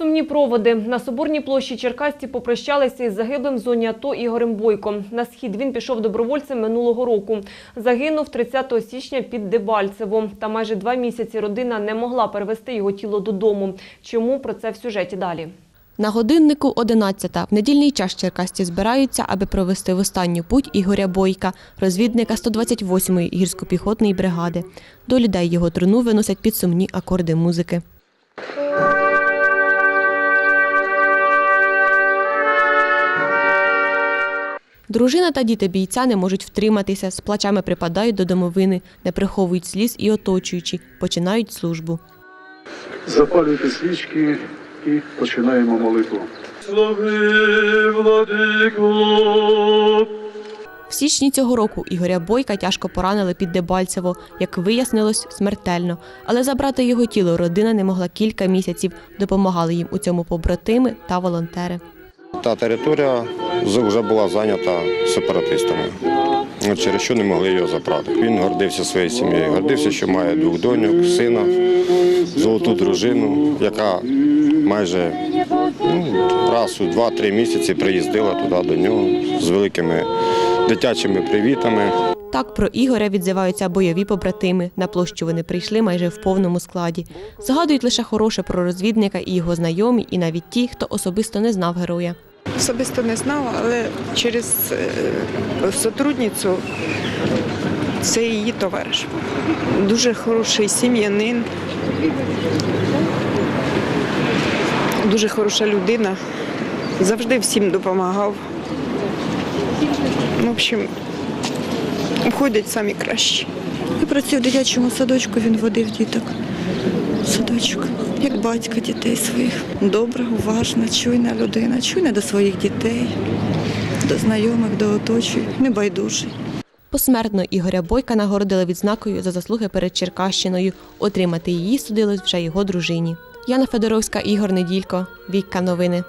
Сумні проводи. На Соборній площі Черкасці попрощалися із загиблим в зоні АТО Ігорем Бойко. На схід він пішов добровольцем минулого року. Загинув 30 січня під Дебальцево. Та майже два місяці родина не могла перевести його тіло додому. Чому? Про це в сюжеті далі. На годиннику 11 В недільний час черкасці збираються, аби провести в останню путь Ігоря Бойка, розвідника 128-ї гірсько-піхотної бригади. До людей його труну виносять під сумні акорди музики. Дружина та діти бійця не можуть втриматися, з плачами припадають до домовини, не приховують сліз і оточуючі, починають службу. Запалюйте свічки і починаємо молитву. Слуги, владику, В січні цього року Ігоря Бойка тяжко поранили під Дебальцево, як вияснилось, смертельно. Але забрати його тіло родина не могла кілька місяців. Допомагали їм у цьому побратими та волонтери. Та територія вже була зайнята сепаратистами, через що не могли його забрати. Він гордився своєю сім'єю, гордився, що має двох доньок, сина, золоту дружину, яка майже ну, раз у два-три місяці приїздила туди до нього з великими дитячими привітами. Так про Ігоря відзиваються бойові побратими. На площу вони прийшли майже в повному складі. Згадують лише хороше про розвідника і його знайомі, і навіть ті, хто особисто не знав героя. Особисто не знала, але через е, сотрудницю це її товариш. Дуже хороший сім'янин, дуже хороша людина, завжди всім допомагав. В общем, входять самі кращі. Я працюю в дитячому садочку, він водив діток. Садочок, як батько дітей своїх. Добра, уважна, чуйна людина, чуйна до своїх дітей, до знайомих, до оточуючих, небайдужий. Посмертно Ігоря Бойка нагородили відзнакою за заслуги перед Черкащиною. Отримати її судилось вже його дружині. Яна Федоровська, Ігор Неділько. Вікка новини.